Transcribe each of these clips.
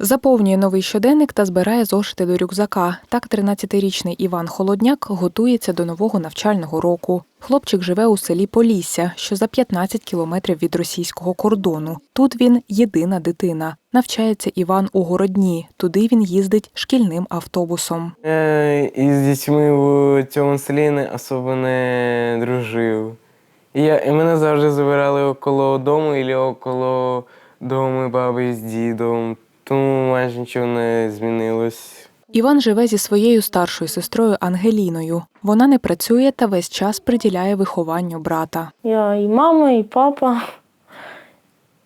Заповнює новий щоденник та збирає зошити до рюкзака. Так, 13-річний Іван Холодняк готується до нового навчального року. Хлопчик живе у селі Полісся, що за 15 кілометрів від російського кордону. Тут він єдина дитина. Навчається Іван у Городні. Туди він їздить шкільним автобусом. Я із дітьми в цьому селі не особо не дружив. І, я, і мене завжди забирали около дому або около дому баби з дідом. Тому майже нічого не змінилось. Іван живе зі своєю старшою сестрою Ангеліною. Вона не працює та весь час приділяє вихованню брата. Я і мама, і папа,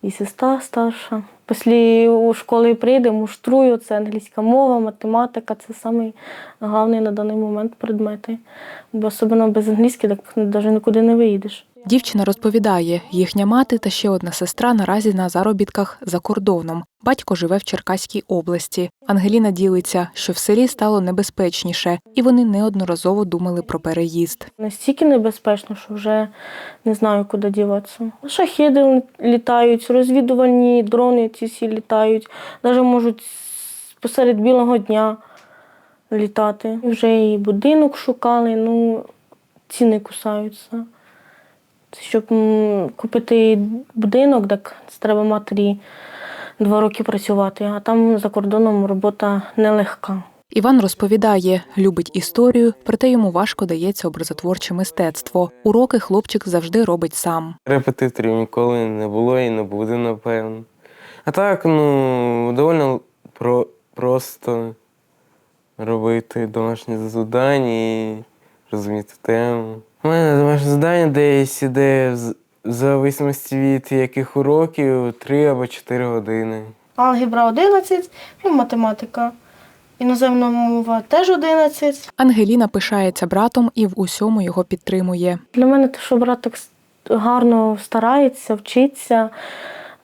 і сестра старша. Після у школи прийдемо, муштрую, це англійська мова, математика це самий головний на даний момент предмети. Бо особливо без англійської так навіть нікуди не виїдеш. Дівчина розповідає, їхня мати та ще одна сестра наразі на заробітках за кордоном. Батько живе в Черкаській області. Ангеліна ділиться, що в селі стало небезпечніше, і вони неодноразово думали про переїзд. Настільки небезпечно, що вже не знаю, куди діватися. Шахіди літають, розвідувальні дрони ці всі літають, навіть можуть посеред білого дня літати. Вже і будинок шукали, ну ціни кусаються. Щоб купити будинок, так це треба матері два роки працювати, а там за кордоном робота нелегка. Іван розповідає, любить історію, проте йому важко дається образотворче мистецтво. Уроки хлопчик завжди робить сам. Репетиторів ніколи не було і не буде, напевно. А так, ну, доволі про, просто робити домашні завдання і розуміти тему. У мене домашнє десь іде в в зависимості від яких уроків 3 або 4 години. Алгебра 11, ну, математика. Іноземна мова теж 11. Ангеліна пишається братом і в усьому його підтримує. Для мене те, що брат так гарно старається, вчиться,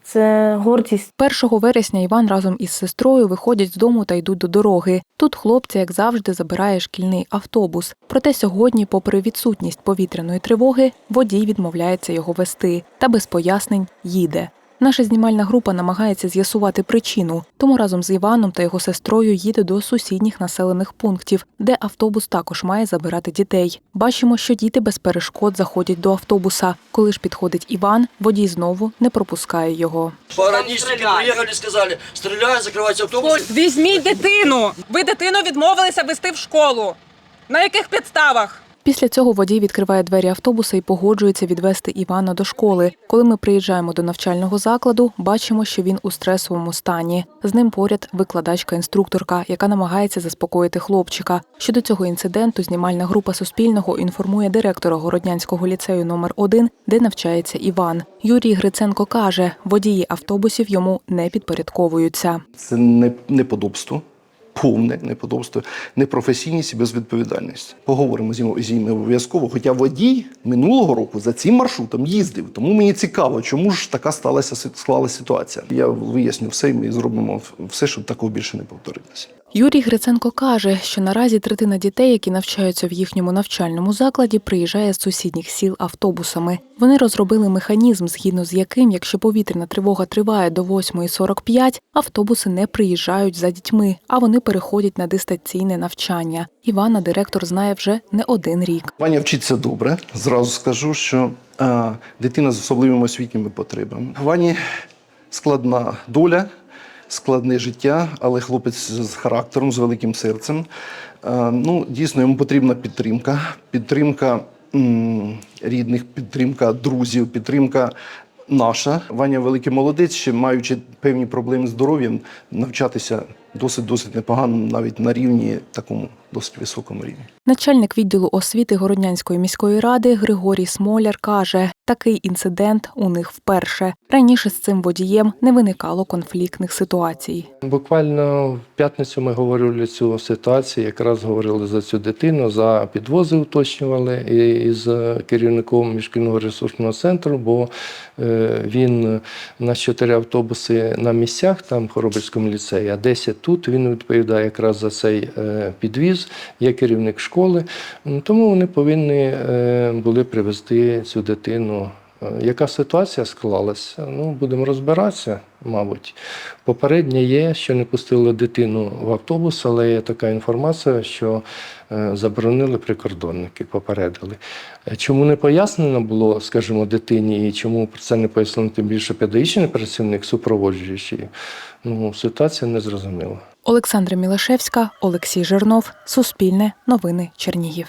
це гордість. 1 вересня Іван разом із сестрою виходять з дому та йдуть до дороги. Тут хлопця, як завжди, забирає шкільний автобус. Проте сьогодні, попри відсутність повітряної тривоги, водій відмовляється його вести та без пояснень їде. Наша знімальна група намагається з'ясувати причину, тому разом з Іваном та його сестрою їде до сусідніх населених пунктів, де автобус також має забирати дітей. Бачимо, що діти без перешкод заходять до автобуса. Коли ж підходить Іван, водій знову не пропускає його. Пограничники приїхали, сказали, стріляють, закривайте автобус. Візьміть дитину. Ви дитину відмовилися вести в школу. На яких підставах? Після цього водій відкриває двері автобуса і погоджується відвести Івана до школи. Коли ми приїжджаємо до навчального закладу, бачимо, що він у стресовому стані. З ним поряд викладачка-інструкторка, яка намагається заспокоїти хлопчика. Щодо цього інциденту, знімальна група Суспільного інформує директора Городнянського ліцею номер 1 де навчається Іван. Юрій Гриценко каже, водії автобусів йому не підпорядковуються. Це не, неподобство, повне неподобство, непрофесійність і безвідповідальність. Поговоримо з ним, з ним обов'язково. Хоча водій минулого року за цим маршрутом їздив. Тому мені цікаво, чому ж така сталася склалася ситуація. Я виясню все, і ми зробимо все, щоб такого більше не повторилося. Юрій Гриценко каже, що наразі третина дітей, які навчаються в їхньому навчальному закладі, приїжджає з сусідніх сіл автобусами. Вони розробили механізм, згідно з яким, якщо повітряна тривога триває до 8.45, автобуси не приїжджають за дітьми, а вони переходять на дистанційне навчання. Івана директор знає вже не один рік. Ваня вчиться добре. Зразу скажу, що е, дитина з особливими освітніми потребами. Вані складна доля, складне життя, але хлопець з характером, з великим серцем. Е, ну, дійсно, йому потрібна підтримка. Підтримка рідних, підтримка друзів, підтримка. Наша Ваня великий молодець, ще маючи певні проблеми з здоров'ям, навчатися досить досить непогано, навіть на рівні такому досить високому рівні. Начальник відділу освіти Городнянської міської ради Григорій Смоляр каже, такий інцидент у них вперше. Раніше з цим водієм не виникало конфліктних ситуацій. Буквально в п'ятницю ми говорили цю ситуацію, якраз говорили за цю дитину, за підвози уточнювали із керівником міжкільного ресурсного центру, бо е, він на чотири автобуси на місцях там в Хоробрицькому ліцеї, а 10 тут. Він відповідає якраз за цей е, підвіз, є керівник школи. Тому вони повинні е, були привезти цю дитину Е, Яка ситуація склалася? Ну, будемо розбиратися, мабуть. Попереднє є, що не пустили дитину в автобус, але є така інформація, що е, заборонили прикордонники, попередили. Е, Чому не пояснено було, скажімо, дитині, і чому про це не пояснив тим більше педагогічний працівник, супроводжуючий, ну, ситуація незрозуміла. Олександра Мілашевська, Олексій Жирнов, Суспільне, Новини Чернігів.